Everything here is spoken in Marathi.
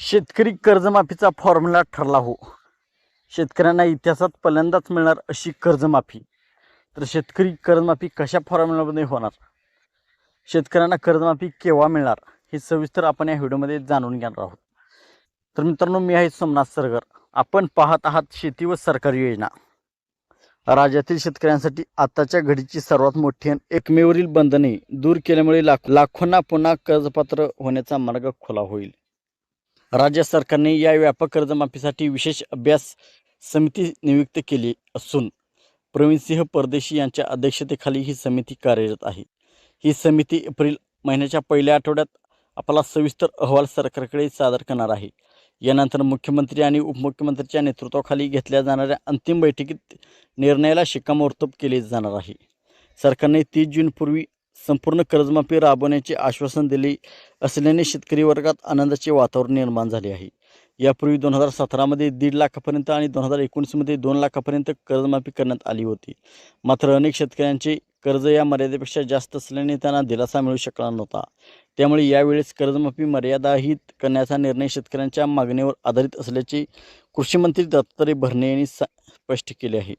शेतकरी कर्जमाफीचा फॉर्म्युला ठरला हो. शेतकऱ्यांना इतिहासात पहिल्यांदाच मिळणार अशी कर्जमाफी. तर शेतकरी कर्जमाफी कशा फॉर्म्युलामध्ये होणार? शेतकऱ्यांना कर्जमाफी केव्हा मिळणार? हे सविस्तर आपण या व्हिडिओमध्ये जाणून घेणार आहोत. तर मित्रांनो मी आहे सोमनाथ सरगर. आपण पाहत आहात शेती व सरकारी योजना. राज्यातील शेतकऱ्यांसाठी आताच्या घडीची सर्वात मोठी आणि एकमेवरील बंधने दूर केल्यामुळे लाख लाखोंना पुन्हा कर्जपात्र होण्याचा मार्ग खुला होईल. राज्य सरकारने या व्यापक कर्जमाफीसाठी विशेष अभ्यास समिती नियुक्त केली असून प्रवीणसिंह परदेशी यांच्या अध्यक्षतेखाली ही समिती कार्यरत आहे. ही समिती एप्रिल महिन्याच्या पहिल्या आठवड्यात आपला सविस्तर अहवाल सरकारकडे सादर करणार आहे. यानंतर मुख्यमंत्री आणि उपमुख्यमंत्र्यांच्या नेतृत्वाखाली घेतल्या जाणाऱ्या अंतिम बैठकीत निर्णयाला शिक्कामोर्तब केले जाणार आहे. सरकारने तीस जूनपूर्वी संपूर्ण कर्जमाफी राबवण्याचे आश्वासन दिले असल्याने शेतकरी वर्गात आनंदाचे वातावरण निर्माण झाले आहे. यापूर्वी दोन हजार सतरामध्ये दीड लाखापर्यंत आणि दोन हजार एकोणीसमध्ये दोन लाखापर्यंत कर्जमाफी करण्यात आली होती. मात्र अनेक शेतकऱ्यांचे कर्ज या मर्यादेपेक्षा जास्त असल्याने त्यांना दिलासा मिळू शकला नव्हता. त्यामुळे यावेळेस कर्जमाफी मर्यादाहित करण्याचा निर्णय शेतकऱ्यांच्या मागणीवर आधारित असल्याचे कृषीमंत्री दत्तरे दत्तात्रय भरणे यांनी सा- स्पष्ट केले आहे.